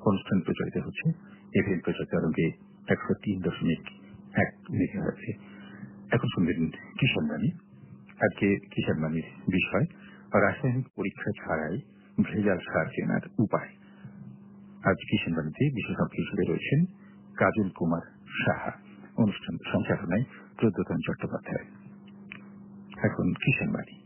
অনুষ্ঠান প্রচারিত হচ্ছে। এফএম প্রচার তরঙ্গে একশো তিন দশমিক এক মেঘে আছে। এখন শুনবেন কিষাণ বাণী। আজকে কিষাণ বাণীর বিষয়, রাসায়নিক পরীক্ষা ছাড়াই ভেজাল সার কেনার উপায়। আজ কিষাণ বাণীতে বিশেষজ্ঞ হিসেবে রয়েছেন কাজল কুমার সাহা। অনুষ্ঠান সঞ্চালনায় প্রদ্যোতন চট্টোপাধ্যায়। এখন কিষাণ বাণী।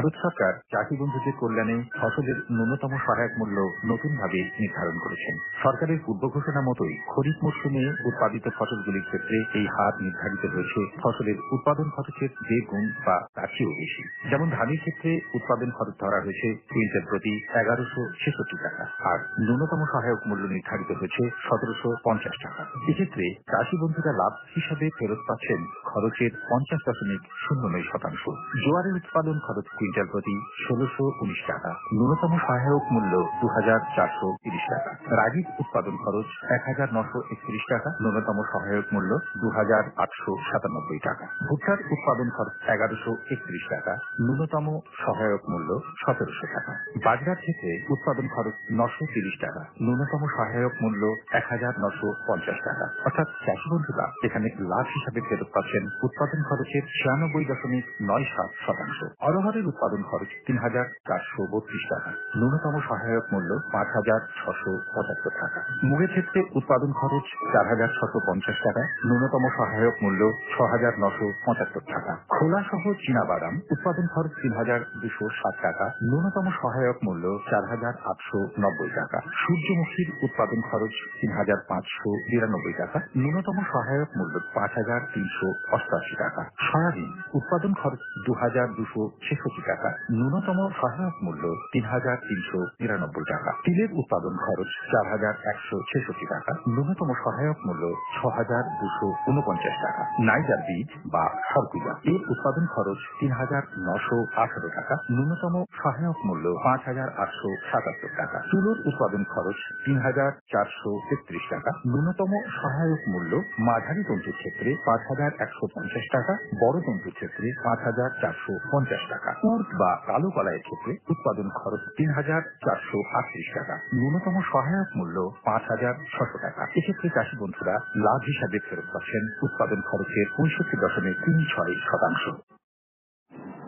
ভারত সরকার চাষি বন্ধুদের কল্যাণে ফসলের ন্যূনতম সহায়ক মূল্য নতুনভাবে নির্ধারণ করেছেন। সরকারের পূর্ব ঘোষণা মতোই খরিফ মরশুমে উৎপাদিত ফসলগুলির ক্ষেত্রে এই হার নির্ধারিত হয়েছে। ফসলের উৎপাদন খরচের দেড় গুণ বা চেয়েও বেশি। যেমন ধানের ক্ষেত্রে উৎপাদন খরচ ধরা হয়েছে কুইন্টাল প্রতি এগারোশো ছেষট্টি টাকা। আর ন্যূনতম সহায়ক মূল্য নির্ধারিত হয়েছে সতেরোশো পঞ্চাশ টাকা। এক্ষেত্রে চাষি বন্ধুরা লাভ হিসাবে ফেরত পাচ্ছেন খরচের পঞ্চাশ দশমিক শূন্য নয় শতাংশ। জোয়ারের উৎপাদন খরচ কুইন্টাল প্রতি ষোলোশো উনিশ টাকা। ন্যূনতম সহায়ক মূল্য দু হাজার চারশো তিরিশ টাকা। রাগির উৎপাদন খরচ এক হাজার নশো একত্রিশ টাকা। ন্যূনতম সহায়ক মূল্য দু হাজার আটশো সাতানব্বই টাকা। ভুট্টার উৎপাদন খরচ এগারোশো একত্রিশ টাকা। ন্যূনতম সহায়ক মূল্য সতেরোশো টাকা। বাজরার ক্ষেত্রে উৎপাদন খরচ নশো তিরিশ টাকা। ন্যূনতম সহায়ক মূল্য এক হাজার নশো পঞ্চাশ টাকা। অর্থাৎ চাষি বন্ধুরা এখানে লাভ হিসাবে ফেরত পাচ্ছেন উৎপাদন খরচের ছিয়ানব্বই দশমিক নয় সাত শতাংশ। অরহরের উৎপাদন খরচ তিন হাজার চারশো বত্রিশ টাকা। ন্যূনতম সহায়ক মূল্য পাঁচ হাজার ছশো পঁচাত্তর টাকা। মুগের ক্ষেত্রে উৎপাদন খরচ চার হাজার ছশো পঞ্চাশ টাকা, ন্যূনতম সহায়ক মূল্য ছ হাজার নশো পঁচাত্তর টাকা। খোলা সহ চীনা বাদাম উৎপাদন খরচ তিন হাজার দুশো ষাট টাকা, ন্যূনতম সহায়ক মূল্য চার হাজার আটশো নব্বই টাকা। সূর্যমুখীর উৎপাদন খরচ তিন হাজার পাঁচশো বিরানব্বই টাকা, ন্যূনতম সহায়ক মূল্য পাঁচ হাজার তিনশো অষ্টআশি টাকা। সয়াবিন উৎপাদন খরচ দু হাজার দুশো ছেষট্টি টাকা ন্যূনতম সহায়ক মূল্য তিন হাজার তিনশো নিরানব্বই টাকা। তিলের উৎপাদন খরচ চার হাজার একশো ছেষট্টি টাকা। ন্যূনতম সহায়ক মূল্য ছ হাজার দুশো উনপঞ্চাশ টাকা। নাইজার বীজ বা সরকুজা এর উৎপাদন খরচ তিন হাজার নশো আঠারো টাকা। ন্যূনতম সহায়ক মূল্য পাঁচ হাজার আটশো সাতাত্তর টাকা। তুলোর উৎপাদন খরচ তিন হাজার চারশো তেত্রিশ টাকা। ন্যূনতম সহায়ক মূল্য মাঝারি তন্তুর ক্ষেত্রে পাঁচ হাজার একশো পঞ্চাশ টাকা। বড় তন্তুর ক্ষেত্রে পাঁচ হাজার চারশো পঞ্চাশ টাকা। উর্দ বা কালো কলাইয়ের ক্ষেত্রে উৎপাদন খরচ তিন হাজার চারশো আটত্রিশ টাকা। ন্যূনতম সহায়ক মূল্য পাঁচ হাজার ছশো টাকা। এক্ষেত্রে চাষি বন্ধুরা লাভ হিসাবে ফেরত পাচ্ছেন উৎপাদন খরচের পঁয়ষট্টি দশমিক তিন ছয় শতাংশ।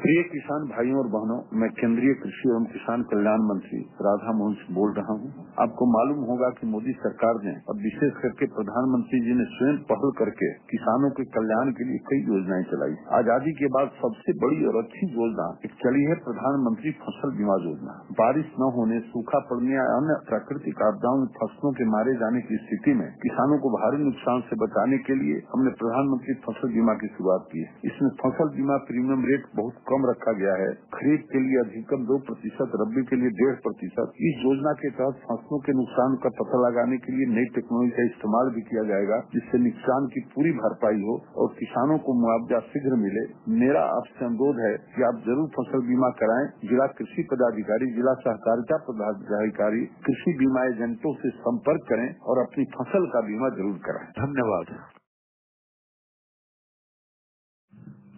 प्रिय किसान भाइयों और बहनों, मैं केंद्रीय कृषि एवं किसान कल्याण मंत्री राधा मोहन से बोल रहा हूँ। आपको मालूम होगा कि मोदी सरकार ने और विशेष करके प्रधानमंत्री जी ने स्वयं पहल करके किसानों के कल्याण के लिए कई योजनाएँ चलाई। आज़ादी के बाद सबसे बड़ी और अच्छी योजना एक चली है प्रधानमंत्री फ़सल बीमा योजना। बारिश न होने, सूखा पड़ने या अन्य प्राकृतिक आपदाओं में फ़सलों के मारे जाने की स्थिति में किसानों को भारी नुकसान से बचाने के लिए हमने प्रधानमंत्री फ़सल बीमा की शुरुआत की है। इसमें फ़सल बीमा प्रीमियम रेट बहुत कम रखा गया है। खरीद के लिए अधिकतम दो प्रतिशत रबी के लिए डेढ़ प्रतिशत। इस योजना के तहत फ़सलों के नुकसान का पता लगाने के लिए नई टेक्नोलॉजी का इस्तेमाल भी किया जाएगा जिससे नुकसान की पूरी भरपाई हो और किसानों को मुआवजा शीघ्र मिले। मेरा आपसे अनुरोध है कि आप ज़रूर फ़सल बीमा कराएँ। जिला कृषि पदाधिकारी जिला सहकारिता पदाधिकारी कृषि बीमा एजेंटों से संपर्क करें और अपनी फ़सल का बीमा ज़रूर कराएँ। धन्यवाद।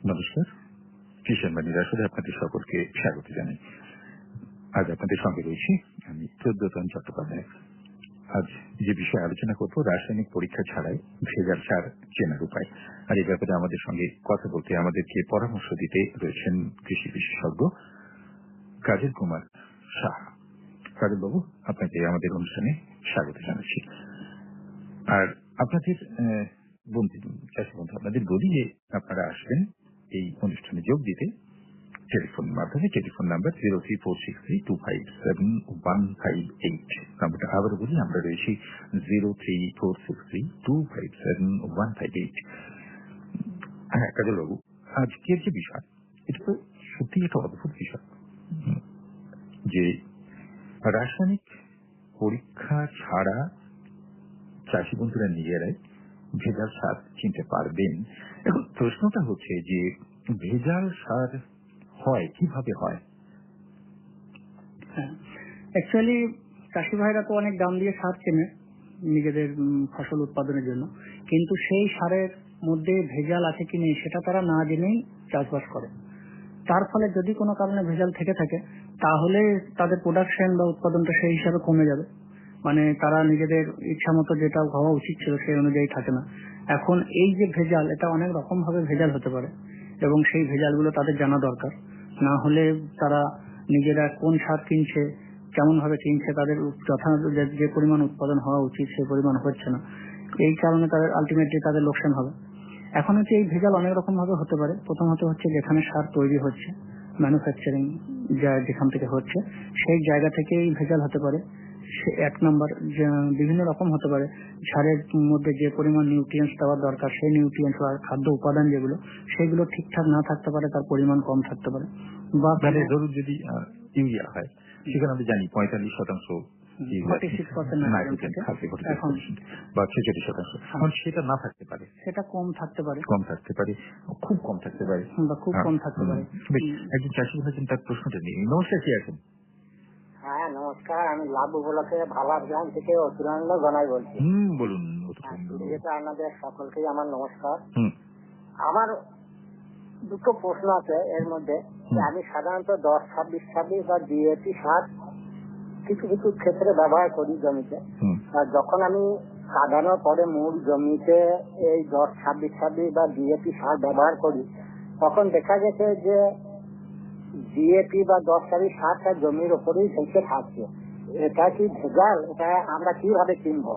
नमस्कार। কিষাণ বাণীর আসলে আপনাদের সকলকে স্বাগত জানাই। আজ আপনাদের সঙ্গে রয়েছি আমি প্রদ্যোতন চট্টোপাধ্যায়। আজ যে বিষয়ে আলোচনা করব, রাসায়নিক পরীক্ষা ছাড়াই ভেজাল সার চেনার উপায়। আর এই ব্যাপারে আমাদের সঙ্গে কথা বলতে আমাদেরকে পরামর্শ দিতে রয়েছেন কৃষি বিশেষজ্ঞ কাজল কুমার সাহা। বাবু, আপনাকে আমাদের অনুষ্ঠানে স্বাগত জানাচ্ছি। আর আপনাদের বন্ধু, চাষি বন্ধু, আপনাদের বলি যে আপনারা আসবেন এই অনুষ্ঠানে যোগ দিতে টেলিফোনের মাধ্যমে telephone number zero three four six three two five seven one five eight. নাম্বারটা আবার বলি, আমরা রয়েছি zero three four six three two five seven one five eight. হ্যাঁ কাজল বাবু আজকের যে বিষয়, এটা তো সত্যি একটা অদ্ভুত বিষয়। যে রাসায়নিক পরীক্ষা ছাড়া চাষি বন্ধুরা নিজেরাই ভেজাল সার চিনতে পারবেন। এখন প্রশ্নটা হচ্ছে যে, ভেজাল সার হয়, কীভাবে হয়? অ্যাকচুয়ালি চাষি ভাইরা তো অনেক দাম দিয়ে সার কেনে নিজেদের ফসল উৎপাদনের জন্য। কিন্তু সেই সারের মধ্যে ভেজাল আছে কি নেই, সেটা তারা না জেনেই চাষবাস করে। তার ফলে যদি কোনো কারণে ভেজাল থেকে থাকে, তাহলে তাদের প্রোডাকশন বা উৎপাদনটা সেই হিসাবে কমে যাবে। মানে তারা নিজেদের ইচ্ছা মতো যেটা হওয়া উচিত ছিল সেই অনুযায়ী থাকে না। এখন এই যে ভেজাল, এটা অনেক রকম ভাবে ভেজাল হতে পারে এবং সেই ভেজালগুলো তাদের জানা দরকার। না হলে তারা নিজেরা কোন সার কিনছে কেমন ভাবে কিনছে, তাদের যে- পরিমাণ উৎপাদন হওয়া উচিত সেই পরিমাণ হচ্ছে না। এই কারণে তাদের আলটিমেটলি তাদের লোকসান হবে। এখন হচ্ছে এই ভেজাল অনেক রকম ভাবে হতে পারে। প্রথমত হচ্ছে যেখানে সার তৈরি হচ্ছে ম্যানুফ্যাকচারিং যেখান থেকে হচ্ছে, সেই জায়গা থেকেই ভেজাল হতে পারে। এক নম্বর বিভিন্ন রকম হতে পারে। সারের মধ্যে যে পরিমাণ নিউট্রিয়েন্টস দেওয়ার দরকার সেই নিউট্রিয়েন্টস আর খাদ্য উপাদান যেগুলো সেগুলো ঠিকঠাক না থাকতে পারে তার পরিমাণ কম থাকতে পারে। বা মানে ধরুন যদি ইউরিয়া হয় সেখানে আমরা জানি পঁয়তাল্লিশ শতাংশ ইউরিয়া 46% নাইট্রোজেন এখন বা ছেচল্লিশ শতাংশ। এখন সেটা না থাকতে পারে। সেটা কম থাকতে পারে। কম থাকতে পারে খুব কম থাকতে পারে। বা খুব কম থাকতে পারে। একজন চাষি বলেছেন তার প্রশ্নটা নেই। নমস্কার কি আছেন? হ্যাঁ নমস্কার। আমি লাভ উপলক্ষে ভালার গ্রাম থেকে অতুরানন্দ গনাই বলছি। হুম বলুন যেটা আপনাদের সকলকেই আমার নমস্কার। আমার দুটো প্রশ্ন আছে এর মধ্যে। আমি সাধারণত দশ ছাব্বিশ ছাব্বিশ বা ডিএপি সার কিছু কিছু ক্ষেত্রে ব্যবহার করি জমিতে। আর যখন আমি সাধারণ পরে মূল জমিতে এই দশ ছাব্বিশ ছাব্বিশ বা ডিএপি সার ব্যবহার করি তখন দেখা গেছে যে ডিএপি বা দশ ছাব্বিশ সারটা জমির ওপরেই থেকে থাকছে এটা কি ভেজাল? এটা আমরা কীভাবে কিনবো?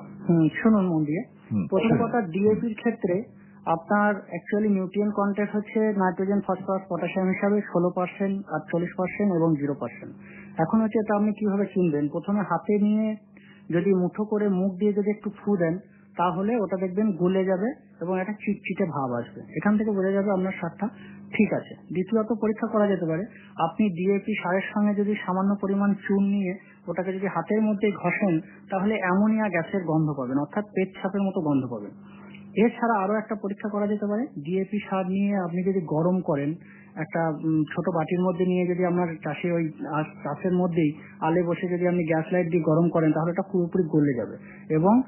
শুনুন মন দিয়ে প্রথম কথা ডিএপির ক্ষেত্রে আপনার অ্যাকচুয়ালি নিউট্রিয়েন্ট কন্টেন্ট হচ্ছে নাইট্রোজেন ফসফরাস পটাশিয়াম হিসাবে ষোলো পার্সেন্ট আটচল্লিশ পার্সেন্ট এবং জিরো পার্সেন্ট এখন হচ্ছে এটা আপনি কীভাবে চিনবেন প্রথমে হাতে নিয়ে যদি মুঠো করে মুখ দিয়ে যদি একটু ফু দেন তাহলে ওটা দেখবেন গলে যাবে এবং একটা চিটচিটে ভাব আসবে। এখান থেকে বোঝা যাবে আপনার সারটা ঠিক আছে। দ্বিতীয়ত পরীক্ষা করা যেতে পারে। আপনি ডিএপি সারের সঙ্গে যদি সামান্য পরিমাণ চুন নিয়ে ওটাকে যদি হাতের মধ্যে ঘষেন, তাহলে অ্যামোনিয়া গ্যাসের গন্ধ পাবেন, অর্থাৎ পেট ছাপের মতো গন্ধ পাবেন। এছাড়া আরও একটা পরীক্ষা করা যেতে পারে। ডিএপি সার নিয়ে আপনি যদি গরম করেন, একটা ছোট বাটির মধ্যে নিয়ে যদি আপনার চাষে ওই চাষের মধ্যেই আলে বসে যদি আপনি গ্যাস লাইট দিয়ে গরম করেন, তাহলে এটা পুরোপুরি গলে যাবে। এবং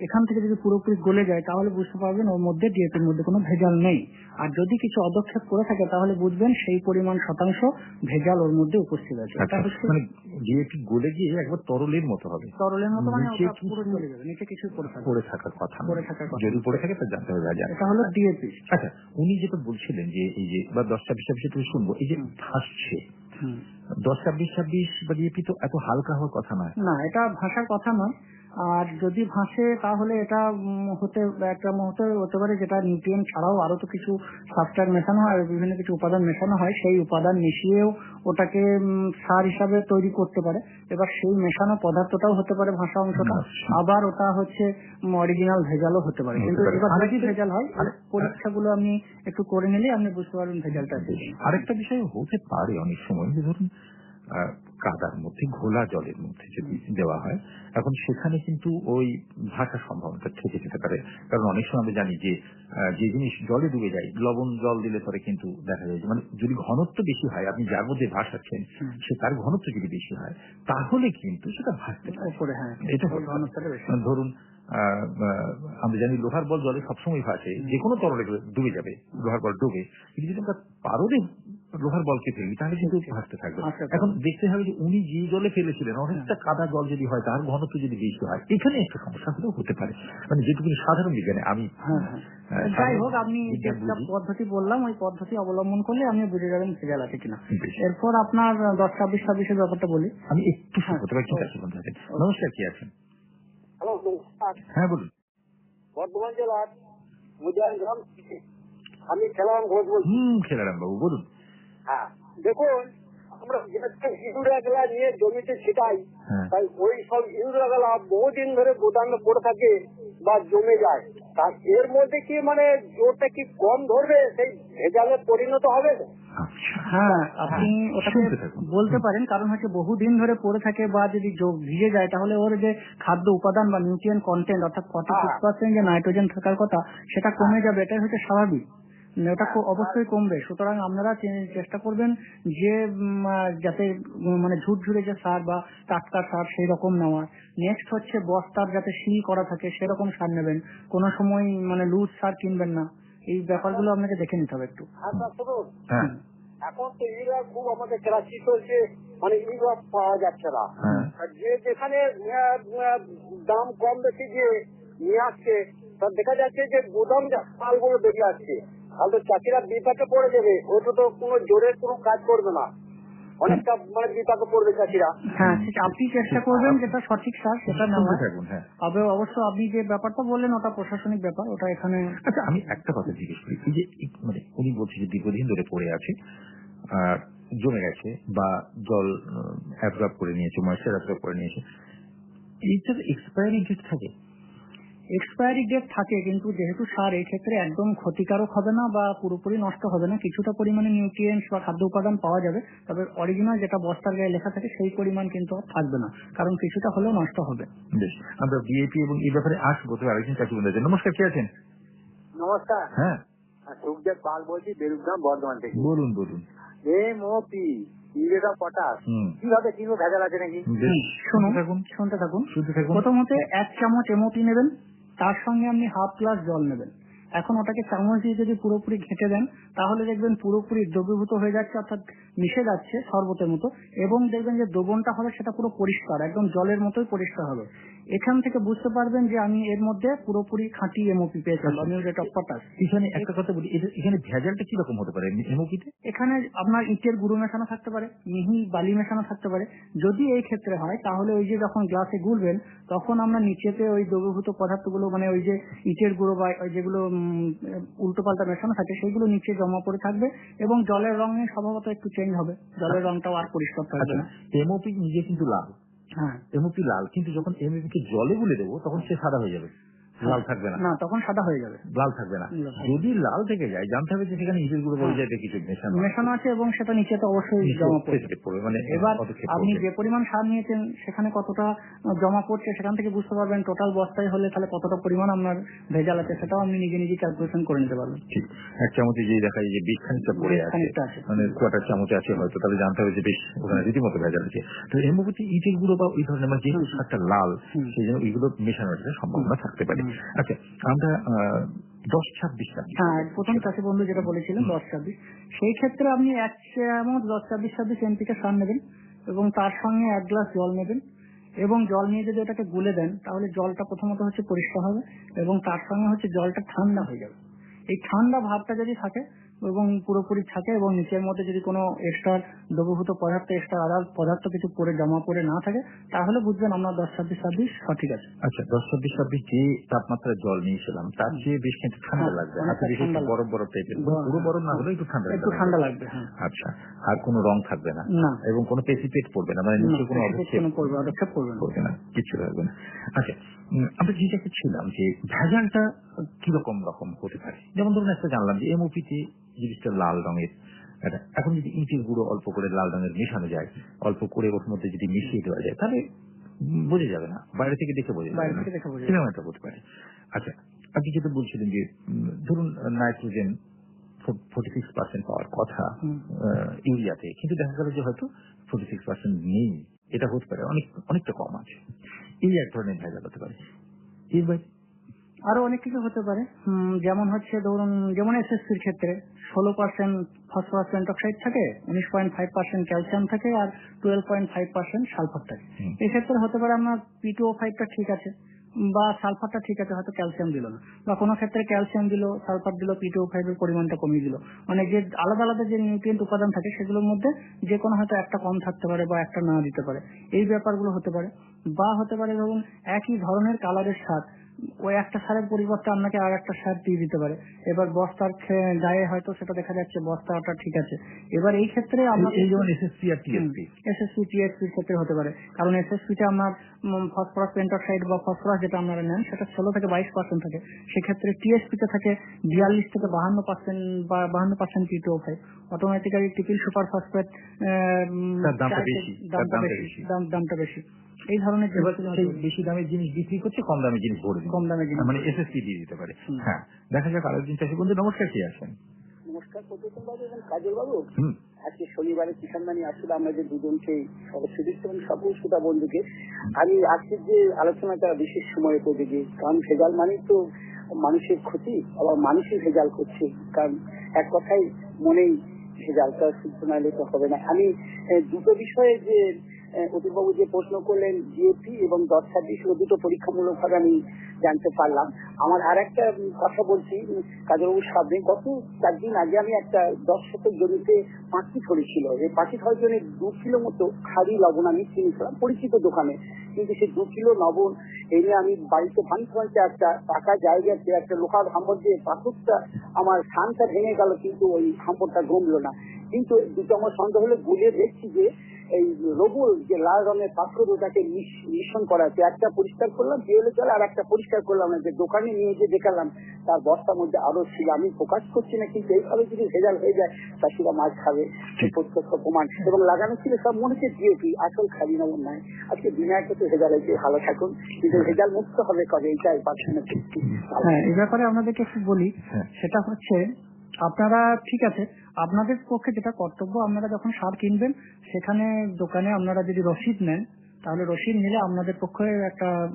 এখান থেকে যদি পুরোপুরি গলে যায় তাহলে বুঝতে পারবেন ওর মধ্যে ডিএপির মধ্যে কোনো ভেজাল নেই। আর যদি কিছু অদক্ষেপ করে থাকে তাহলে বুঝবেন সেই পরিমাণ শতাংশ ভেজাল ওর মধ্যে উপস্থিত আছে। এটা আচ্ছা মানে ডিএপি গলে গিয়ে একবার তরলের মতো হবে। তরলের মতো মানে নিচে পুরো চলে যাবে নিচে কিছু পড়ে থাকার কথা। পড়ে থাকার কথা। যদি পড়ে থাকে তা জানতে হবে এটা হলো ডিএপি আচ্ছা উনি যেটা বলছিলেন যে এই যে বা দশ ছাব্বিশ ছাব্বিশ তুমি শুনব এই যে ভাসছে। দশ ছাব্বিশ ছাব্বিশ বা ডিএপি তো এত হালকা হওয়ার কথা নয়। না এটা ভাষার কথা নয়। আর যদি ভাসে তাহলে এটা হতে একটা মুহূর্তে হতে পারে যেটা নিউট্রিয়েন্ট ছাড়াও আরও তো কিছু সাবস্ট্রাট মেশানো হয় আর বিভিন্ন কিছু উপাদান মেশানো হয় সেই উপাদান মিশিয়েও ওটাকে সার হিসাবে তৈরি করতে পারে। এবার সেই মেশানো পদার্থটাও হতে পারে ভাষা অংশটা। আচ্ছা। আবার ওটা হচ্ছে অরিজিনাল ভেজালও হতে পারে। কিন্তু যদি আরেকটা- ভেজাল হয় পরীক্ষাগুলো আপনি একটু করে নিলে আপনি বুঝতে পারবেন ভেজালটা আরেকটা বিষয় হতে পারে অনেক সময়। যে ধরুন কাদার মধ্যে ঘোলা জলের মধ্যে যদি দেওয়া হয় এখন সেখানে কিন্তু ওই ভাষার সম্ভাবনাটা থেকে যেতে পারে। কারণ অনেক সময় আমরা জানি যে যে জিনিস জলে ডুবে যায় লবণ জল দিলে পরে কিন্তু দেখা যায় মানে যদি ঘনত্ব বেশি হয় আপনি যার মধ্যে ভাসাচ্ছেন সে তার ঘনত্ব যদি বেশি হয় তাহলে কিন্তু সেটা ভাসতে পারে। হ্যাঁ এটা ধরুন আমরা জানি লোহার বল জলে সবসময় ভাসে যে কোনো তরলে ডুবে যাবে লোহার বল ডুবে। কিন্তু যদি আমরা পারদে লোহার বলকে ফেলি তাহলে কিন্তু ভাসতে থাকবে। আচ্ছা, এখন দেখতে হবে যে উনি যে জলে ফেলেছিলেন অনেকটা কাদা জল যদি হয় তার ঘনত্ব যদি বেশি হয় এখানে একটা সমস্যা হলেও হতে পারে। মানে যেটুকু সাধারণ বিজ্ঞানে আমি হ্যাঁ হ্যাঁ। যাই হোক আপনি যেটা পদ্ধতি বললাম ওই পদ্ধতি অবলম্বন করলে আপনি বুঝে যাবেন ভেজাল আছে কিনা। এরপর আপনার দশ ছাব্বিশ ছাব্বিশের ব্যাপারটা বলি। আমি একটু হ্যাঁ। নমস্কার কি আছেন? হ্যাঁ বলুন। বর্ধমান জেলার গ্রাম আমি খেলাম ঘোষ বলছি। হুম খেলারাম বাবু বলুন। হ্যাঁ। দেখুন আমরা যেটা ইউরিয়া গুলা নিয়ে জমিতে ছিটাই। হ্যাঁ। তাই ওই সব ইউরিয়া গুলা বহুদিন ধরে গোদামে পড়ে থাকে বা জমে যায়। তা এর মধ্যে কি মানে জোরটা কি কম ধরবে? সেই ভেজালে পরিণত হবে? আচ্ছা। হ্যাঁ আপনি ওটাকে বলতে পারেন কারণ হচ্ছে বহুদিন ধরে পড়ে থাকে বা যদি ভিজে যায় তাহলে ওর যে খাদ্য উপাদান বা নিউট্রিয়েন্ট কন্টেন্ট অর্থাৎ ফর্টি সিক্স পার্সেন্ট যে নাইট্রোজেন থাকার কথা সেটা কমে যাবে এটাই হচ্ছে স্বাভাবিক। ওটা অবশ্যই কমবে। সুতরাং আপনারা চেষ্টা করবেন যে যাতে মানে ঝুরঝুরে যে সার বা টাটকা সার সেই রকম নেওয়ার। নেক্সট হচ্ছে বস্তার যাতে সিল করা থাকে সেরকম সার নেবেন। কোনো সময় মানে লুজ সার কিনবেন না। এই ব্যাপারগুলো আপনাকে দেখে নিতে হবে একটু। শুনুন। হ্যাঁ। এখন তো ইউরিয়া খুব আমাদের ক্রাসি চলছে মানে ইউরিয়া পাওয়া যাচ্ছে না। হ্যাঁ। আর যে যেখানে দাম কম বেশি দিয়ে নিয়ে আসছে তা দেখা যাচ্ছে যে গোদাম মালগুলো বেরিয়ে আসছে। তাহলে চাষিরা বিপাকে পড়ে যাবে। ওটা তো কোনো জোরের কোনো কাজ করবে না। অনেকটা মানে বিপাকে পড়বে চাষিরা হ্যাঁ আপনি চেষ্টা করবেন যেটা সঠিক সার সেটা থাকুন হ্যাঁ। তবে অবশ্য আপনি যে ব্যাপারটা বললেন ওটা প্রশাসনিক ব্যাপার ওটা এখানে আচ্ছা আমি একটা কথা জিজ্ঞেস করি। যে মানে উনি বলছে যে দীর্ঘদিন ধরে পড়ে আছে আর জমে গেছে বা জল অ্যাবজর্ব করে নিয়েছে ময়েশ্চার অ্যাবজর্ব করে নিয়েছে। এইটার এক্সপায়ারি ডেট থাকে? এক্সপায়ারি ডেট থাকে কিন্তু যেহেতু সার এই ক্ষেত্রে একদম ক্ষতিকারক হবে না বা পুরোপুরি নষ্ট হবে না কিছুটা পরিমাণে নিউট্রিয়েন্টস বা খাদ্য উপাদান পাওয়া যাবে তবে অরিজিনাল যেটা বস্তার গায়ে লেখা থাকে সেই পরিমাণ কিন্তু আর থাকবে না কারণ কিছুটা হলেও নষ্ট হবে। বেশ আমরা বিএপি এবং এই ব্যাপারে আসব তবে আরেকজন চাকরি বন্ধু নমস্কার কে আছেন? নমস্কার। হ্যাঁ। সুখদেব পাল বলছি বেরুগ্রাম বর্ধমান থেকে। বলুন বলুন। M O P urea potash কীভাবে কিনবো ভেজাল আছে নাকি? শুনুন থাকুন। শুনতে থাকুন। শুনতে থাকুন। প্রথমত এক চামচ এমওপি নেবেন। তার সঙ্গে আপনি হাফ গ্লাস জল নেবেন। এখন ওটাকে চামচ দিয়ে যদি পুরোপুরি ঘেটে দেন তাহলে দেখবেন পুরোপুরি দ্রবীভূত হয়ে যাচ্ছে অর্থাৎ মিশে যাচ্ছে শরবতের মতো। এবং দেখবেন যে দ্রবণটা হবে সেটা পুরো পরিষ্কার একদম জলের মতোই পরিষ্কার হবে। এখান থেকে বুঝতে পারবেন যে আমি এর মধ্যে পুরোপুরি খাঁটি এমওপি পেয়েছিলাম। মিউরেট অফ পটাশ এখানে একটা কথা বলি এখানে ভেজালটা কীরকম হতে পারে এমওপিতে? এখানে আপনার ইটের গুঁড়ো মেশানো থাকতে পারে মিহি বালি মেশানো থাকতে পারে। যদি এই ক্ষেত্রে হয় তাহলে ওই যে যখন গ্লাসে গুলবেন তখন আমরা নিচেতে ওই দ্রবীভূত পদার্থগুলো মানে ওই যে ইটের গুঁড়ো বা ওই যেগুলো উল্টো পাল্টা মেশানো থাকে সেগুলো নিচে জমা পড়ে থাকবে এবং জলের রঙে স্বভাবত একটু চেঞ্জ হবে। জলের রংটাও আর পরিষ্কার থাকবে আচ্ছা না। এমওপি নিজে কিন্তু লাল। হ্যাঁ। এমওপি লাল কিন্তু যখন এমওপি কে জলে গুলে দেবো তখন সে সাদা হয়ে যাবে। লাল থাকবে না। না তখন সাদা হয়ে যাবে। লাল থাকবে না। যদি লাল থেকে যায় জানতে হবে যে সেখানে ইটের গুঁড়ো বলে কিছু মেশানো মেশানো আছে এবং সেটা নিচেতে অবশ্যই নিচে জমা পড়বে। মানে এবার আপনি যে পরিমাণ সার নিয়েছেন সেখানে কতটা জমা পড়ছে সেখান থেকে বুঝতে পারবেন টোটাল বস্তায় হলে তাহলে কতটা পরিমাণ আপনার ভেজাল আছে সেটাও আপনি নিজে নিজে ক্যালকুলেশন করে নিতে পারবেন। ঠিক। এক চামচে যে দেখা যায় যে বিশ খানিকটা পড়ে আছে। মানে কোয়াটার চামচ আছে হয়তো তাহলে জানতে হবে যে বেশ ওখানে রীতিমতো ভেজাল আছে। তো এমওপিতে ইটের গুঁড়ো বা ওই ধরনের মানে যেহেতু সারটা লাল। সেই জন্য ওইগুলো মেশানোর সম্ভাবনা থাকতে পারে। আচ্ছা আমরা দশ ছাব্বিশ ছাব্বিশ। হ্যাঁ প্রথম চাষি বন্ধু যেটা বলেছিলেন দশ ছাব্বিশ। সেই ক্ষেত্রে আপনি এক চামচ দশ ছাব্বিশ ছাব্বিশ এমপিকে সার নেবেন এবং তার সঙ্গে এক গ্লাস জল নেবেন এবং জল নিয়ে যদি ওটাকে গুলে দেন তাহলে জলটা প্রথমত হচ্ছে পরিষ্কার হবে এবং তার সঙ্গে হচ্ছে জলটা ঠান্ডা হয়ে যাবে। এই ঠান্ডা ভাবটা যদি থাকে এবং পুরোপুরি থাকে এবং নিচের মধ্যে যদি কোনো এক্সট্রা দ্রবীভূত পদার্থ এক্সট্রা আদার পদার্থ কিছু পরে জমা পরে না থাকে তাহলে বুঝবেন আমরা দশ ছাব্বিশ ছাব্বিশ সঠিক আছে। আচ্ছা দশ ছাব্বিশ ছাব্বিশ যে তাপমাত্রায় জল নিয়েছিলাম তার চেয়ে বেশ কিন্তু ঠান্ডা হ্যাঁ, লাগবে। বরফ বরফ টাইপের পুরো বরফ না হ্যাঁ। হলেও একটু ঠান্ডা একটু ঠান্ডা লাগবে হ্যাঁ। আচ্ছা আর কোনো রং থাকবে না। এবং কোনো পেসিপেট পড়বে না? মানে নিচে কোনো অবক্ষেপ? পড়বে না কিছু লাগবে না। আচ্ছা আমরা যেটাকে ছিলাম যে ভেজালটা কীরকম রকম হতে পারে? যেমন ধরুন একটা জানলাম যে এমওপিতে জিনিসটা লাল রঙের। এখন যদি ইটের গুঁড়ো অল্প করে লাল রঙের মেশানো যায় অল্প করে ওর মধ্যে যদি মিশিয়ে দেওয়া যায় তাহলে বোঝা যাবে না। বাইরে থেকে দেখে বোঝা যাবে বাইরে না। থেকে দেখে বোঝা সেরকম একটা হতে পারে? আচ্ছা আপনি যেটা বলছিলেন যে ধরুন নাইট্রোজেন ফোর্টি সিক্স পার্সেন্ট পাওয়ার কথা ইউরিয়াতে। কিন্তু দেখা গেল যে হয়তো ফোর্টি সিক্স পার্সেন্ট নেই। এটা হতে পারে। অনেক অনেকটা কম আছে। এই এক ধরনের ভেজাল হতে পারে। এর বাইরে আরও অনেক কিছু হতে পারে। যেমন হচ্ছে ধরুন যেমন এসএসসির ক্ষেত্রে ষোলো পার্সেন্ট ফসফরাস পেন্টক্সাইড থাকে উনিশ পয়েন্ট ফাইভ পার্সেন্ট ক্যালসিয়াম থাকে আর twelve point five percent sulphur থাকে। এক্ষেত্রে হতে পারে আপনার পিটুও ফাইভটা ঠিক আছে বা সালফারটা ঠিক আছে হয়তো ক্যালসিয়াম দিল না। বা কোনো ক্ষেত্রে ক্যালসিয়াম দিল সালফার দিল পিটুও ফাইভের পরিমাণটা কমিয়ে দিল। মানে যে আলাদা আলাদা যে নিউট্রিয়েন্ট উপাদান থাকে সেগুলোর মধ্যে যে কোনো হয়তো একটা কম থাকতে পারে বা একটা না দিতে পারে। এই ব্যাপারগুলো হতে পারে। বা হতে পারে ধরুন একই ধরনের কালারের সার ওই একটা সারের পরিবর্তে আপনাকে আর একটা সার দিয়ে দিতে পারে। এবার বস্তার গায়ে হয়তো সেটা দেখা যাচ্ছে বস্তাটা ঠিক আছে। এবার এই ক্ষেত্রে আমরা এই যেমন এসএসসি আর টিএসপি এসএসপি টিএসপির ক্ষেত্রে হতে পারে। কারণ এসএসপি তে আপনার ফসফরাস পেন্টক্সাইড বা ফসফরাস যেটা আপনারা নেন সেটা ষোলো থেকে বাইশ পার্সেন্ট থাকে। সেক্ষেত্রে টিএসপি তে থাকে বিয়াল্লিশ থেকে বাহান্ন পার্সেন্ট বা বাহান্ন percent T two five automatically triple super phosphate দামটা বেশি, দামটা বেশি। এই ধরনের। বেশি দামের জিনিস বিক্রি করছে কম দামের জিনিস ভরে কম দামের জিনিস মানে এসএসসি দিয়ে দিতে পারে। হ্যাঁ দেখা যাক আরেকদিন চাষি বন্ধু নমস্কার কি আছেন? নমস্কার প্রতিদিন বাবু এবং কাজল বাবু আজকে শনিবারে কিষান বাণী আসলে আমরা যে দুজনকে সদস্য দিচ্ছি এবং সকল শ্রোতা বন্ধুকে। আমি আজকের যে আলোচনাটা বিশেষ সময় উপযোগী কারণ ভেজাল মানে তো মানুষের ক্ষতি আবার মানুষই ভেজাল করছে। কারণ এক কথাই মনেই ভেজালটা শুদ্ধ নাহলে তো হবে না। আমি দুটো বিষয়ে যে অতীবাবু যে প্রশ্ন করলেন জিএপি এবং দশ ছাব্বিশ দুটো পরীক্ষামূলক ভাবে আমি জানতে পারলাম। আমার আর একটা কথা বলছি উম, কাজলবাবুর সামনে গত চার দিন আগে আমি একটা দশ শতক জমিতে পাঁচটি ধরেছিল এই পাঁচটি ধরার জন্য দু কিলো মতো খালি লবণ আমি কিনেছিলাম পরিচিত দোকানে। কিন্তু সেই দু কিলো লবণ এনে আমি বাড়িতে ভাঙতে ভাঙতে একটা পাকা জায়গাতে একটা লোকাল হাম্বর দিয়ে পাথরটা আমার সানটা ভেঙে গেল কিন্তু ওই হাম্বরটা গমলো না। কিন্তু দুটো আমার সন্দেহ হলে গুলিয়ে দেখছি যে এই রবুল যে লাল রঙের পাথর ওটাকে মিশ- মিশ্রণ করা আছে একটা পরিষ্কার করলাম বিয়েলে চলে আর একটা পরিষ্কার করলাম না যে দোকানে নিয়ে যে দেখালাম তার বস্তার মধ্যে আরও ছিল আমি প্রকাশ করছি না কিন্তু এইভাবে যদি ভেজাল হয়ে যায় চাষিরা মাছ খাবে। প্রত্যক্ষ প্রমাণ। এবং লাগানো ছিল সব মনে হচ্ছে ডিএপি আসল খালি নবন নয়। আজকে বিনায়ক তো ভেজাল হয়েছে ভালো থাকুন। কিন্তু ভেজাল মুক্ত হবে কবে? এইটাই পাচ্ছি না হ্যাঁ এই ব্যাপারে আপনাদেরকে একটু বলি হ্যাঁ। সেটা হচ্ছে আপনারা, ঠিক আছে, আপনাদের পক্ষে যেটা কর্তব্য, আপনারা যখন সার কিনবেন, সেখানে দোকানে আপনারা যদি রসিদ নেন, তাহলে রসিদ নিলে আপনাদের পক্ষে একটা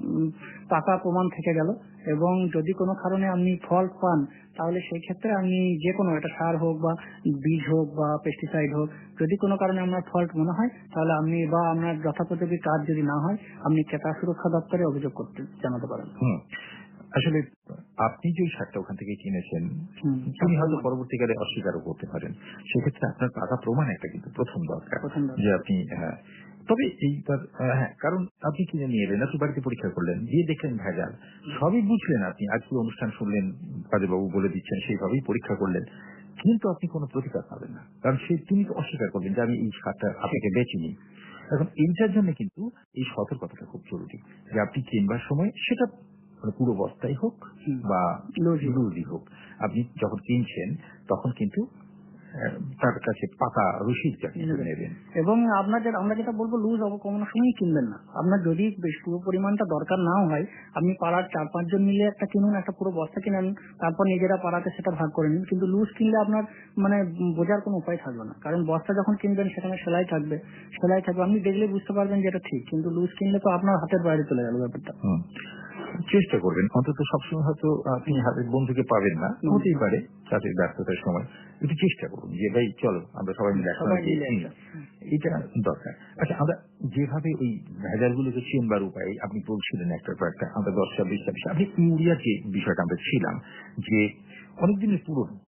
পাকা প্রমাণ থেকে গেল। এবং যদি কোনো কারণে আপনি ফল্ট পান, তাহলে সেই ক্ষেত্রে আপনি যে কোনো একটা সার হোক বা বীজ হোক বা পেস্টিসাইড হোক, যদি কোনো কারণে আপনার ফল্ট মনে হয়, তাহলে আপনি বা আপনার যথাপোযোগী কাজ যদি না হয়, আপনি ক্রেতা সুরক্ষা দপ্তরে অভিযোগ করতে জানাতে পারেন। আসলে আপনি যে সারটা ওখান থেকে কিনেছেন তিনি হয়তো পরবর্তীকালে অস্বীকারও করতে পারেন। সেক্ষেত্রে আপনার টাকা প্রমাণ একটা কিন্তু প্রথম দরকার যে আপনি হ্যাঁ। তবে এইবার হ্যাঁ কারণ আপনি কিনে নিয়ে এলেন আপনি বাড়িতে পরীক্ষা করলেন দিয়ে দেখলেন ভেজাল। সবই বুঝলেন আপনি আজকে অনুষ্ঠান শুনলেন কাজেবাবু বলে দিচ্ছেন সেইভাবেই পরীক্ষা করলেন। কিন্তু আপনি কোনো প্রতিকার পাবেন না। কারণ সে তিনি তো অস্বীকার করবেন যে আমি এই সারটা আপনাকে বেচিনি। এখন এইটার জন্য কিন্তু এই সতর্কতাটা খুব জরুরি। যে আপনি কিনবার সময় সেটা মানে পুরো বস্তাই হোক বা। লুজই হোক। আপনি যখন কিনছেন তখন কিন্তু তার কাছে রসিদটা কিন্তু নেবেন। এবং আপনাদের আমরা যেটা বলব লুজ কোনো সময় কিনবেন না। আপনার যদি বেশ পুরো পরিমাণটা দরকার নাও হয় আপনি পাড়ার চার পাঁচজন মিলে একটা কিনুন একটা পুরো বস্তা কিনে আনুন তারপর নিজেরা পাড়াতে সেটা ভাগ করে নিন। কিন্তু লুজ কিনলে আপনার মানে বোঝার কোনো উপায় থাকবে না। কারণ বস্তা যখন কিনবেন সেখানে সেলাই থাকবে। সেলাই থাকবে। আপনি দেখলে বুঝতে পারবেন যে এটা ঠিক কিন্তু লুজ কিনলে তো আপনার হাতের বাইরে চলে গেল ব্যাপারটা। চেষ্টা করবেন। অন্তত সবসময় হয়তো আপনি হাতের বন্ধুকে পাবেন না। হতেই পারে চাকরির ব্যর্থতার সময়। একটু চেষ্টা করুন যে ভাই চলো আমরা সবাই মিলে এটা দরকার। আচ্ছা আমরা যেভাবে ওই ভেজাল গুলোকে চিনবার উপায় আপনি বলছিলেন একটা পর একটা আমরা দশ ছাব্বিশ ছাব্বিশ আপনি ইউরিয়ার যে বিষয়টা আমরা ছিলাম যে অনেকদিনের পুরনো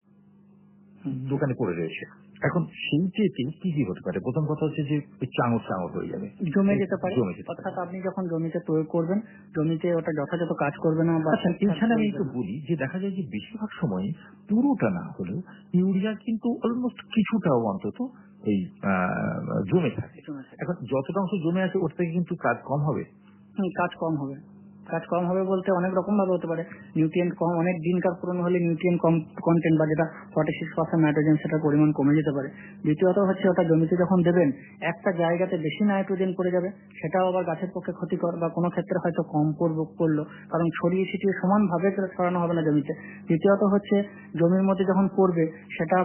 দোকানে পড়ে রয়েছে। এখন সেইটাতে কি কি হতে পারে? প্রথম কথা হচ্ছে যে চাঙর চাঙর হয়ে যাবে। জমে যেতে পারে। অর্থাৎ আপনি যখন জমিতে প্রয়োগ করবেন জমিতে ওটা যথাযথ কাজ করবে না বা আচ্ছা এইখানে আমি একটু বলি যে দেখা যায় যে বেশিরভাগ সময় পুরোটা না হলেও ইউরিয়া কিন্তু অলমোস্ট কিছুটাও অন্তত এই জমে থাকে। এখন যতটা অংশ জমে আছে ওর থেকে কিন্তু কাজ কম হবে। কাজ কম হবে। কাজ কম হবে বলতে অনেক রকম ভাবে হতে পারে। নিউট্রিয়েন্ট কম অনেক দিনকার পুরনো হলে নিউট্রিয়েন্ট কম কন্টেন্ট বা যেটা ফর্টি সিক্স পার্সেন্ট নাইট্রোজেন সেটার পরিমাণ কমে যেতে পারে। দ্বিতীয়ত হচ্ছে ওটা জমিতে যখন দেবেন একটা জায়গাতে বেশি নাইট্রোজেন পড়ে যাবে সেটাও আবার গাছের পক্ষে ক্ষতিকর বা কোনো ক্ষেত্রে হয়তো কম পড়ব পড়ল। কারণ ছড়িয়ে ছিটিয়ে সমান ভাবে ছড়ানো হবে না জমিতে। দ্বিতীয়ত হচ্ছে জমির মধ্যে যখন পড়বে সেটা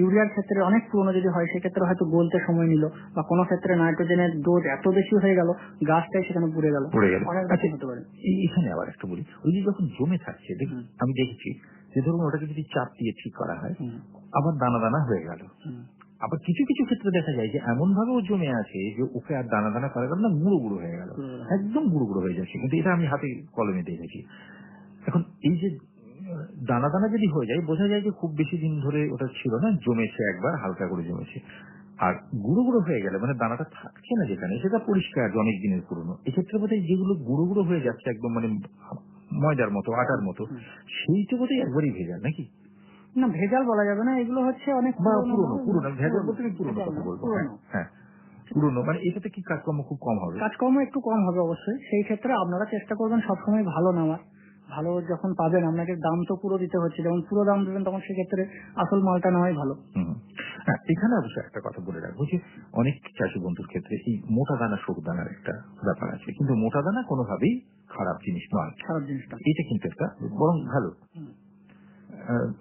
ইউরিয়ার ক্ষেত্রে অনেক পুরনো যদি হয় সেক্ষেত্রে হয়তো গলতে সময় নিল বা কোনো ক্ষেত্রে নাইট্রোজেনের ডোজ এত বেশি হয়ে গেল গাছটাই সেখানে পুড়ে গেল। অনেক বেশি হতে পারে। এখানে আবার একটা বলি ওই যে যখন জমে থাকছে আমি দেখেছি যে ধরুন ওটাকে যদি চাপ দিয়ে ঠিক করা হয় আবার দানা দানা হয়ে গেল। আবার কিছু কিছু ক্ষেত্রে দেখা যায় যে এমন ভাবে ও জমে আছে যে ওকে আর দানা দানা করা গেল না গুঁড়ো গুঁড়ো হয়ে গেল। একদম গুঁড়ো গুঁড়ো হয়ে যাচ্ছে কিন্তু এটা আমি হাতে কলমে দেখেছি। এখন এই যে দানা দানা যদি হয়ে যায় বোঝা যায় যে খুব বেশি দিন ধরে ওটা ছিল না জমেছে একবার হালকা করে জমেছে। আর গুঁড়ো গুঁড়ো হয়ে গেলে মানে দানাটা থাকছে না যেখানে সেটা পরিষ্কার অনেক দিনের পুরনো। এক্ষেত্রে বোধ হয় যেগুলো গুঁড়ো গুঁড়ো হয়ে যাচ্ছে একদম মানে ময়দার মতো আটার মতো সেইটা বোধহয় একবারই ভেজাল নাকি? না ভেজাল বলা যাবে না। এগুলো হচ্ছে অনেক পুরনো- পুরনো পুরনো ভেজাল বলতে আমি পুরনো কথা বলব। হ্যাঁ, হ্যাঁ পুরনো। মানে এটাতে কি কাজকর্ম খুব কম হবে? কাজকর্ম একটু কম হবে অবশ্যই। সেই ক্ষেত্রে আপনারা চেষ্টা করবেন সবসময় ভালো নেওয়ার। ভালো যখন পাবেন আপনাকে দাম তো পুরো দিতে হচ্ছে। যখন পুরো দাম দেবেন তখন সেক্ষেত্রে আসল মালটা নেওয়াই ভালো। হ্যাঁ এখানে অবশ্য একটা কথা বলে রাখব যে অনেক চাষি বন্ধুর ক্ষেত্রে এই মোটা দানা সরু দানার একটা ব্যাপার আছে। কিন্তু মোটা দানা কোনোভাবেই খারাপ জিনিস নয়। খারাপ জিনিসটা এটা কিন্তু একটা বরং ভালো।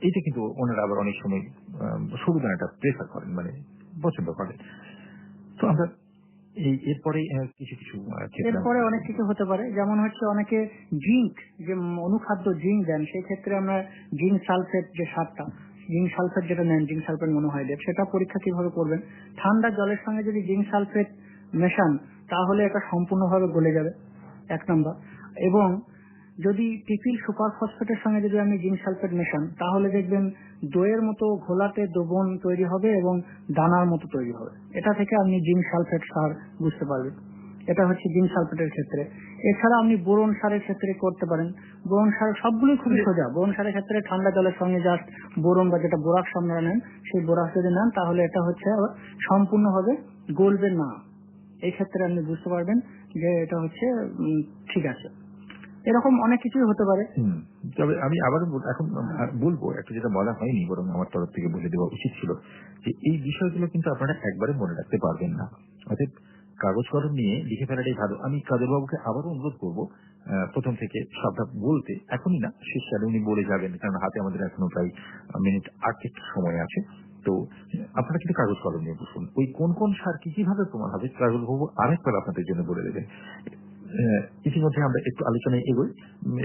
এটা কিন্তু ওনারা আবার অনেক সময় সরু দানাটা প্রেফার করেন মানে পছন্দ করেন। তো আমরা এই এরপরে কিছু কিছু এরপরে অনেক কিছু হতে পারে। যেমন হচ্ছে অনেকে জিঙ্ক, যে অনুখাদ্য জিঙ্ক দেন, সেই ক্ষেত্রে আমরা জিঙ্ক সালফেট যে সারটা জিঙ্ক সালফেট যেটা নেন, জিঙ্ক সালফেট মনে মনোহাইড্রেট সেটা পরীক্ষা কীভাবে করবেন? ঠান্ডা জলের সঙ্গে যদি জিঙ্ক সালফেট মেশান, তাহলে এটা সম্পূর্ণভাবে গলে যাবে। এক নম্বর। এবং যদি টিপিল সুপার ফসফেটের সঙ্গে যদি আমি জিঙ্ক সালফেট মেশান, তাহলে দেখবেন দইয়ের মতো ঘোলাতে দ্রবণ তৈরি হবে এবং দানার মতো তৈরি হবে। এটা থেকে আপনি জিঙ্ক সালফেট সার বুঝতে পারবেন। এটা হচ্ছে জিঙ্ক সালফেটের ক্ষেত্রে। এছাড়া আপনি বোরন সারের ক্ষেত্রে করতে পারেন। বোরন সার সবগুলোই খুবই সোজা। বোরন সারের ক্ষেত্রে ঠান্ডা জলের সঙ্গে জাস্ট বোরন বা যেটা বোরাক্স সামনে নেন, সেই বোরাক্স যদি নেন, তাহলে এটা হচ্ছে সম্পূর্ণভাবে গলবে না। এই ক্ষেত্রে আপনি বুঝতে পারবেন যে এটা হচ্ছে ঠিক আছে। এরকম অনেক কিছুই হতে পারে। তবে আমি আবার এখন বলব, একটা যেটা বলা হয়নি, বরং আমার তরফ থেকে বলে দেওয়া উচিত ছিল যে এই বিষয়গুলো কিন্তু আপনারা একবারে মনে রাখতে পারবেন না। অর্থাৎ কাগজ কলম নিয়ে লিখে ফেলাটাই ভালো। আমি কাদের বাবুকে আবারও অনুরোধ করব প্রথম থেকে সবটা বলতে, এখনই না, শেষ কালে উনি বলে যাবেন, কারণ হাতে আমাদের এখনও প্রায় মিনিট আটেক সময় আছে। তো আপনারা কিন্তু কাগজ কলম নিয়ে বসুন। ওই কোন কোন সার কি কীভাবে প্রমাণ হবে? কাগজ বাবু আরেকবার আপনাদের জন্য বলে দেবেন। ইতিমধ্যে আমরা একটু আলোচনায় এগোই।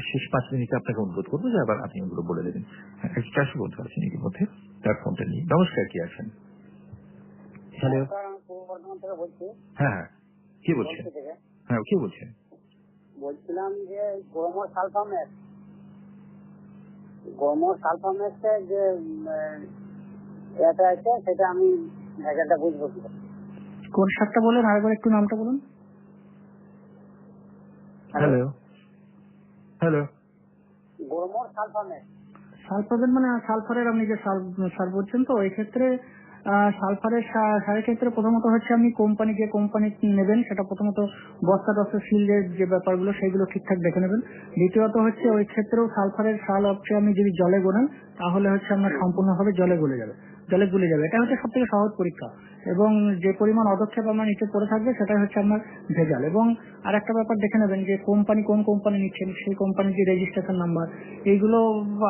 শেষ পাঁচ মিনিটে আপনাকে অনুরোধ করব যে আবার আপনি ওগুলো বলে দেবেন। হ্যাঁ, একটু চারশো বন্ধু আছেন ইতিমধ্যে তার ফোনটা নিয়ে। নমস্কার কি আছেন? হ্যালো হ্যাঁ হ্যাঁ। কে বলছেন? হ্যাঁ কে বলছেন? বলছিলাম যে গোমর সালফামেট গোমর সালফামেটের যে এটা আছে সেটা আমি ভেজালটা বুঝব? কোন সারটা বলেন? আরেকবার একটু নামটা বলুন। হ্যালো হ্যালো গোমর সালফামেট সালফারের মানে সালফারের আপনি যে সার বলছেন তো এই ক্ষেত্রে সালফারের সারের ক্ষেত্রে প্রথমত হচ্ছে আপনি কোম্পানি যে কোম্পানি নেবেন সেটা প্রথমত বস্তা দস্তা সিলের যে ব্যাপারগুলো সেগুলো ঠিকঠাক দেখে নেবেন। দ্বিতীয়ত হচ্ছে ওই ক্ষেত্রেও সালফারের সাল হচ্ছে আপনি যদি জলে গোলেন তাহলে হচ্ছে আপনার সম্পূর্ণভাবে জলে গলে যাবে। জলে গুলে যাবে। এটা হচ্ছে সব থেকে সহজ পরীক্ষা। এবং যে পরিমাণ অদক্ষেপ আপনার নিচে পড়ে থাকবে, সেটাই হচ্ছে আমার ভেজাল। এবং আর একটা ব্যাপার দেখে নেবেন যে কোম্পানি কোন কোম্পানি নিচ্ছেন, সেই কোম্পানির যে রেজিস্ট্রেশন নাম্বার এইগুলো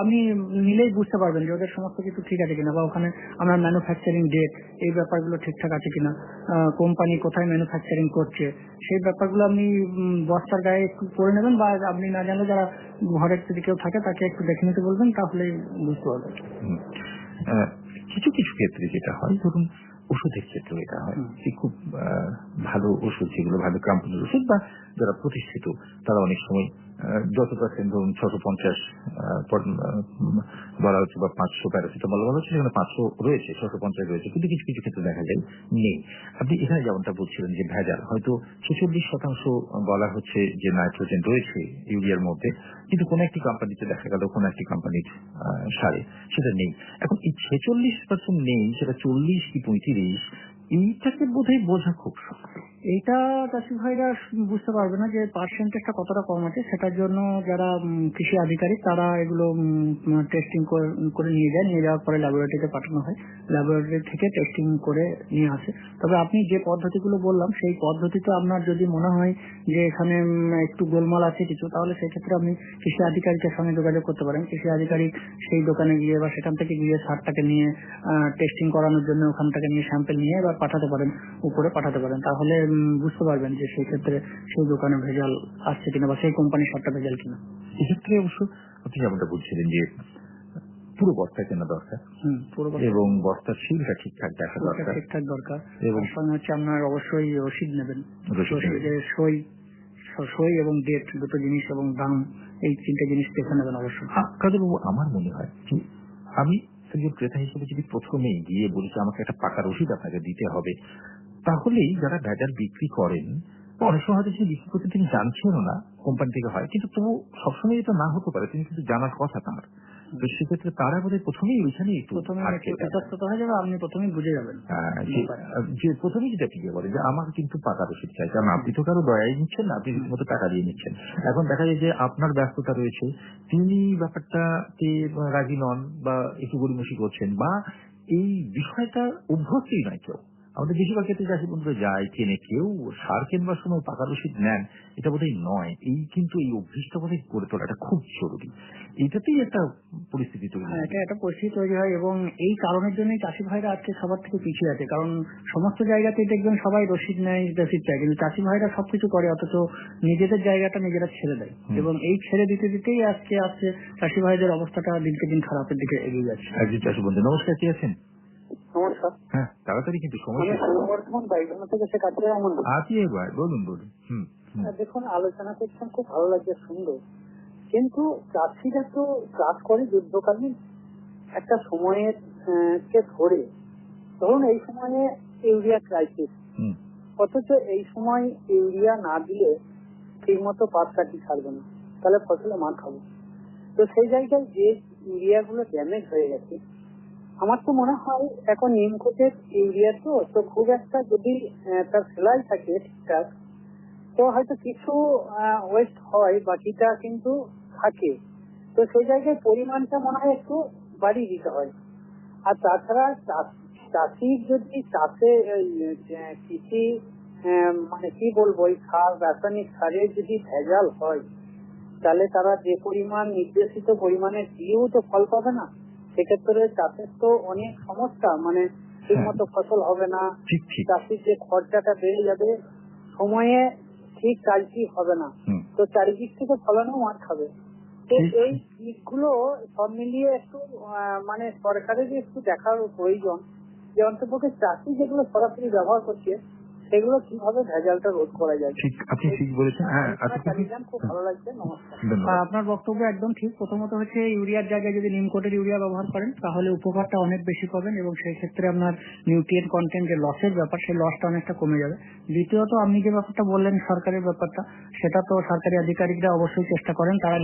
আপনি নিলেই বুঝতে পারবেন যে ওদের সমস্ত কিছু ঠিক আছে কিনা বা ওখানে আমরা ম্যানুফ্যাকচারিং ডেট এই ব্যাপারগুলো ঠিকঠাক আছে কিনা কোম্পানি কোথায় ম্যানুফ্যাকচারিং করছে, সেই ব্যাপারগুলো আপনি বস্তার গায়ে একটু করে নেবেন বা আপনি না জানলে যারা ঘরের যদি কেউ থাকে তাকে একটু দেখে নিতে বলবেন, তাহলেই বুঝতে পারবেন। কিছু কিছু ক্ষেত্রে যেটা হয়, ধরুন ওষুধের ক্ষেত্রে এটা হয়। যে খুব ভালো ওষুধ, যেগুলো ভালো কাম্পানির ওষুধ বা যারা প্রতিষ্ঠিত, তারা অনেক সময় যত পার্সেন্ট ধরুন ছশো পঞ্চাশ বলা হচ্ছে বা পাঁচশো প্যারাসিটামল বলা হচ্ছে, সেখানে পাঁচশো রয়েছে, ছশো পঞ্চাশ রয়েছে, কিন্তু কিছু কিছু ক্ষেত্রে দেখা যায় নেই। আপনি এখানে যেমনটা বলছিলেন যে ভেজাল, হয়তো ছেচল্লিশ শতাংশ বলা হচ্ছে যে নাইট্রোজেন রয়েছে ইউরিয়ার মধ্যে, কিন্তু কোন একটি কোম্পানিতে দেখা গেল, কোন একটি কোম্পানির সারে সেটা নেই। এখন এই ছেচল্লিশ পার্সেন্ট নেই, সেটা চল্লিশ কি পঁয়ত্রিশ এইটাকে বোধহয় বোঝা খুব শক্ত এইটা চাষি ভাইরা বুঝতে পারবে না যে পার্সেন্টেজটা কতটা কম আছে, সেটার জন্য যারা কৃষি আধিকারিক তারা এগুলো টেস্টিং করে নিয়ে যায়, নিয়ে যাওয়ার পরে ল্যাবরেটরিতে পাঠানো হয়। ল্যাবরেটরি থেকে টেস্টিং করে নিয়ে আসে। তবে আপনি যে পদ্ধতিগুলো বললাম, সেই পদ্ধতিতে আপনার যদি মনে হয় যে এখানে একটু গোলমাল আছে কিছু, তাহলে সেক্ষেত্রে আপনি কৃষি আধিকারিকের সঙ্গে যোগাযোগ করতে পারেন। কৃষি আধিকারিক সেই দোকানে গিয়ে বা সেখান থেকে গিয়ে সারটাকে নিয়ে টেস্টিং করানোর জন্য ওখান থেকে নিয়ে স্যাম্পেল নিয়ে এবার পাঠাতে পারেন উপরে পাঠাতে পারেন। তাহলে বুঝতে পারবেন যে সেই ক্ষেত্রে সেই দোকানে ভেজাল আসছে কিনা বা সেই কোম্পানির সারটা ভেজাল কিনা। এক্ষেত্রে অবশ্য আপনি যেমনটা বলছিলেন যে পুরো বস্তা কেনা দরকার। এবং বস্তার শিলটা ঠিকঠাক দেখা দরকার। ঠিকঠাক দরকার। এবং সঙ্গে হচ্ছে আপনার অবশ্যই রসিদ নেবেন। সই সই এবং ডেট দুটো জিনিস এবং দাম এই তিনটে জিনিস দেখে নেবেন অবশ্যই। কাজবাবু আমার মনে হয় আমি একজন ক্রেতা হিসেবে যদি প্রথমে গিয়ে বলি যে আমাকে একটা পাকা রসিদ আপনাকে দিতে হবে, তাহলেই যারা ভেজাল বিক্রি করেন, অনেক সময় হয়তো সেই বিক্রি করতে তিনি জানছেনও না, কোম্পানি থেকে হয়, কিন্তু তবু সবসময় এটা না হতে পারে, তিনি কিন্তু জানার কথা তার। তো সেক্ষেত্রে তারা বোধহয় প্রথমেই ওইখানে একটু। হয়ে যাবে আপনি প্রথমেই বুঝে যাবেন। যে- যে প্রথমেই যেটা ঠিক বলে যে আমার কিন্তু পাকা রসিদ চাই। কারণ আপনি তো কারও দয়াই নিচ্ছেন আপনি রীতিমতো টাকা দিয়ে নিচ্ছেন। এখন দেখা যায় যে আপনার ব্যস্ততা রয়েছে তিনি ব্যাপারটাতে রাজি নন বা একটু গরিমসি করছেন বা এই বিষয়টা অভ্যস্তই নয় কেউ। আমাদের বেশিরভাগ ক্ষেত্রে চাষি বন্ধুরা যায় কেনে কেউ সার কেনবার সময় পাকা রসিদ নেন এটা বোধহয় নয়। এই কিন্তু এই অভ্যেসটা বোধহয় করে তোলাটা খুব জরুরি। এটাতেই একটা পরিস্থিতি তৈরি হ্যাঁ হয়। এটা একটা পরিস্থিতি তৈরি হয় এবং এই কারণের জন্যই চাষি ভাইরা আজকে সবার থেকে পিছিয়ে আছে। কারণ সমস্ত জায়গাতেই দেখবেন সবাই রসিদ নেয় রসিদ চায় কিন্তু চাষি ভাইরা সবকিছু করে অথচ নিজেদের জায়গাটা নিজেরা ছেড়ে দেয়। এবং এই ছেড়ে দিতে দিতেই আজকে আজকে চাষি ভাইদের অবস্থাটা দিনকে দিন খারাপের দিকে এগিয়ে যাচ্ছে। চাষি বন্ধু নমস্কার কে আছেন? নমস্কার হ্যাঁ তাড়াতাড়ি কিন্তু বর্ধমান থেকে সে এমন বলুন বলুন। হুম। দেখুন আলোচনা করছেন খুব ভালো লাগছে সুন্দর। কিন্তু চাষিরা তো চাষ করে যুদ্ধকালীন একটা সময়ের কে ধরে। ধরুন এই সময়ে ইউরিয়া ক্রাইসিস অথচ এই সময় ইউরিয়া না দিলে ঠিক মতো পাট কাটি ছাড়বে না। তাহলে ফসলে মার খাব। তো সেই জায়গায় যে ইউরিয়া গুলো ড্যামেজ হয়ে গেছে আমার তো মনে হয় এখন নিমকোটের ইউরিয়া তো তো খুব একটা যদি তার সেলাই থাকে ঠিকঠাক, তো হয়তো কিছু ওয়েস্ট হয়, বাকিটা কিন্তু থাকে। তো সেই জায়গায় পরিমাণটা মনে হয় একটু বাড়িয়ে দিতে হয়। আর তাছাড়া চাষ- চাষির যদি চাষে কৃষি মানে কি বলব, এই সার, রাসায়নিক সারের যদি ভেজাল হয়, তাহলে তারা যে পরিমাণ নির্দেশিত পরিমাণে দিয়েও তো ফল পাবে না। সেক্ষেত্রে চাষের তো অনেক সমস্যা মানে ঠিক মতো ফসল হবে না। চাষির যে খরচাটা বেড়ে যাবে সময়ে ঠিক কাজটি হবে না। তো চারিদিক থেকে ফলনও মার খাবে। তো এই দিকগুলো সব মিলিয়ে একটু মানে সরকারের একটু দেখার প্রয়োজন যে অন্তপক্ষে চাষি যেগুলো সরাসরি ব্যবহার করছে সেগুলো কীভাবে ভেজালটা রোধ করা যায়? ঠিক আপনি ঠিক বলেছেন। হ্যাঁ আচ্ছা খুব ভালো লাগছে নমস্কার। আপনার বক্তব্য একদম ঠিক। প্রথমত হচ্ছে ইউরিয়ার জায়গায় যদি নিমকোটের ইউরিয়া ব্যবহার করেন তাহলে উপকারটা অনেক বেশি পাবেন এবং সেই ক্ষেত্রে আপনার নিউট্রিয়েন্ট কন্টেন্ট যে লসের ব্যাপার সেই লসটা অনেকটা কমে যাবে। দ্বিতীয়ত আপনি যে ব্যাপারটা বললেন সরকারের ব্যাপারটা সেটা তো সরকারি আধিকারিকরা অবশ্যই চেষ্টা করেন তারা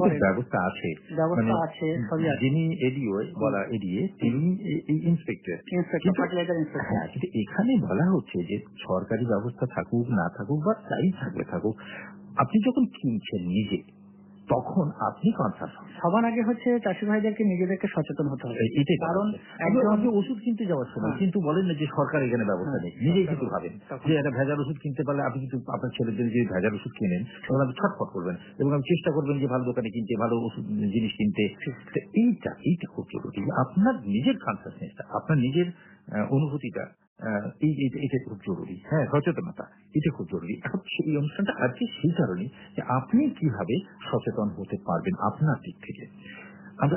করেন ব্যবস্থা আছে। ব্যবস্থা মানে আছে যিনি এডিও বলা এডিএ তিনি ইন্সপেক্টর ইন্সপেক্টর ফার্টিলাইজার ইন্সপেক্টর হ্যাঁ কিন্তু এখানে বলা হচ্ছে যে সরকারি ব্যবস্থা থাকুক না থাকুক বা যাই থাকলে থাকুক আপনি যখন কিনছেন নিজে তখন আপনি কনসাস সবার আগে হচ্ছে চাষি ভাইদেরকে নিজেদেরকে সচেতন হতে হবে। এটাই কারণ আপনি ওষুধ কিনতে যাওয়ার সময় হ্যাঁ। কিন্তু বলেন না যে সরকার এখানে ব্যবস্থা নেই নিজেই কিন্তু ভাবেন যে একটা ভেজাল ওষুধ কিনতে পারলে আপনি কিন্তু আপনার ছেলেদের যে ভেজাল ওষুধ কিনেন তখন আপনি ছটফট করবেন এবং আপনি চেষ্টা করবেন যে ভালো দোকানে কিনতে ভালো ওষুধ জিনিস কিনতে। এইটা এইটা খুব জরুরি আপনার নিজের কনসাসনেসটা আপনার নিজের অনুভূতিটা এটা খুব জরুরি। হ্যাঁ সচেতনতা এটা খুব জরুরি। এখন সেই অনুষ্ঠানটা আজকে সেই কারণে যে আপনি কীভাবে সচেতন হতে পারবেন আপনার দিক থেকে। আমরা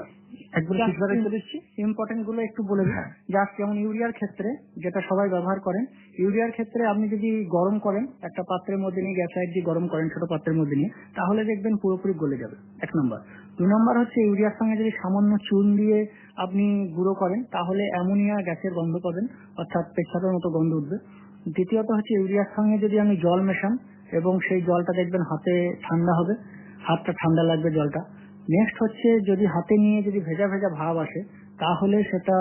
ইম্পর্টেন্টগুলো একটু বলে দিই। হ্যাঁ। জাস্ট যেমন ইউরিয়ার ক্ষেত্রে যেটা সবাই ব্যবহার করেন ইউরিয়ার ক্ষেত্রে আপনি যদি গরম করেন একটা পাত্রের মধ্যে নিয়ে গ্যাস লাইট দিয়ে গরম করেন ছোট পাত্রের মধ্যে নিয়ে তাহলে দেখবেন পুরোপুরি গলে যাবে। এক নম্বর। দুই নম্বর হচ্ছে ইউরিয়ার সঙ্গে যদি সামান্য চুন দিয়ে আপনি গুঁড়ো করেন, তাহলে অ্যামোনিয়া গ্যাসের গন্ধ পাবেন, অর্থাৎ পেচ্ছাপের মতো গন্ধ উঠবে। দ্বিতীয়ত হচ্ছে ইউরিয়ার সঙ্গে যদি আমি জল মেশান, এবং সেই জলটা দেখবেন হাতে ঠান্ডা হবে, হাতটা ঠান্ডা লাগবে জলটা। নেক্সট হচ্ছে যদি হাতে নিয়ে যদি ভেজা ভেজা ভাব আসে, তাহলে সেটা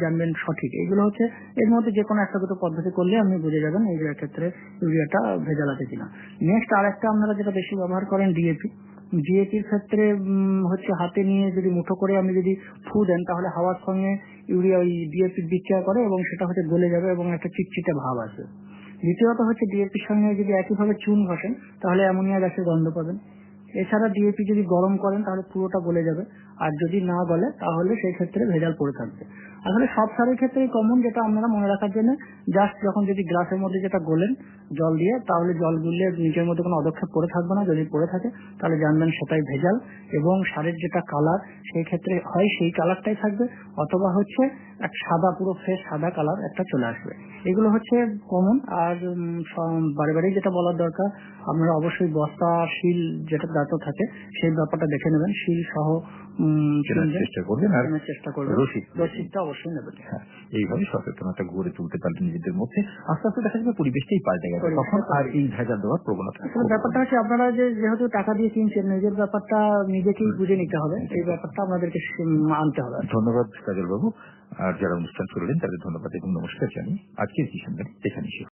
জানবেন সঠিক। এগুলো হচ্ছে, এর মধ্যে যে কোনো একটা দুটো পদ্ধতি করলে আপনি বুঝে যাবেন ইউরিয়ার ক্ষেত্রে ইউরিয়াটা ভেজাল আছে কিনা। নেক্সট আর একটা আপনারা যেটা বেশি ব্যবহার করেন ডিএপি ডিএপির ক্ষেত্রে হচ্ছে হাতে নিয়ে যদি মুঠো করে আপনি যদি ফু দেন, তাহলে হাওয়ার সঙ্গে ইউরিয়া ওই ডিএপির বিক্রিয়া করে এবং সেটা হচ্ছে গলে যাবে এবং একটা চিটচিটে ভাব আসবে। দ্বিতীয়ত হচ্ছে ডিএপির সঙ্গে যদি একইভাবে চুন ঘষেন, তাহলে অ্যামোনিয়া গ্যাসের গন্ধ পাবেন। এছাড়া ডিএপি যদি গরম করেন, তাহলে পুরোটা গলে যাবে। আর যদি না গলে, তাহলে সেই ক্ষেত্রে ভেজাল পড়ে থাকবে। আসলে সব সারের ক্ষেত্রেই কমন যেটা আপনারা মনে রাখার জন্য জাস্ট যখন যদি গ্লাসের মধ্যে যেটা গোলেন, জল দিয়ে, তাহলে জল গুললে নিজের মধ্যে কোনো অদক্ষেপ পড়ে থাকবে না, যদি পড়ে থাকে, তাহলে জানবেন সেটাই ভেজাল এবং সারের যেটা কালার সেই ক্ষেত্রে হয় সেই কালারটাই থাকবে, অথবা হচ্ছে এক সাদা, পুরো ফ্রেশ সাদা কালার একটা চলে আসবে। এগুলো হচ্ছে কমন আর বারে বারে যেটা বলার দরকার, আপনারা অবশ্যই বস্তা, শিল যেটা দাঁত থাকে, সেই ব্যাপারটা দেখে নেবেন, শিল সহ কেনার চেষ্টা করবেন আর চেষ্টা করবেন রসিদ রসিদটা অবশ্যই নেবেন। হ্যাঁ, এইভাবে সচেতনতা গড়ে তুলতে পারলে নিজেদের মধ্যে। আস্তে আস্তে দেখা যাবে পরিবেশটাই পাল্টে গেছে। তখন আর এই ভেজাল দেওয়ার প্রবণতা ব্যাপারটা হচ্ছে আপনারা যে যেহেতু টাকা দিয়ে কিনছেন নিজের ব্যাপারটা নিজেকেই বুঝে নিতে হবে। এই ব্যাপারটা আপনাদেরকে আনতে হবে। ধন্যবাদ কাজল বাবু আর যারা অনুষ্ঠান শুনলেন তাদের ধন্যবাদ এবং নমস্কার জানি আজকের কি সংবাদ এখানে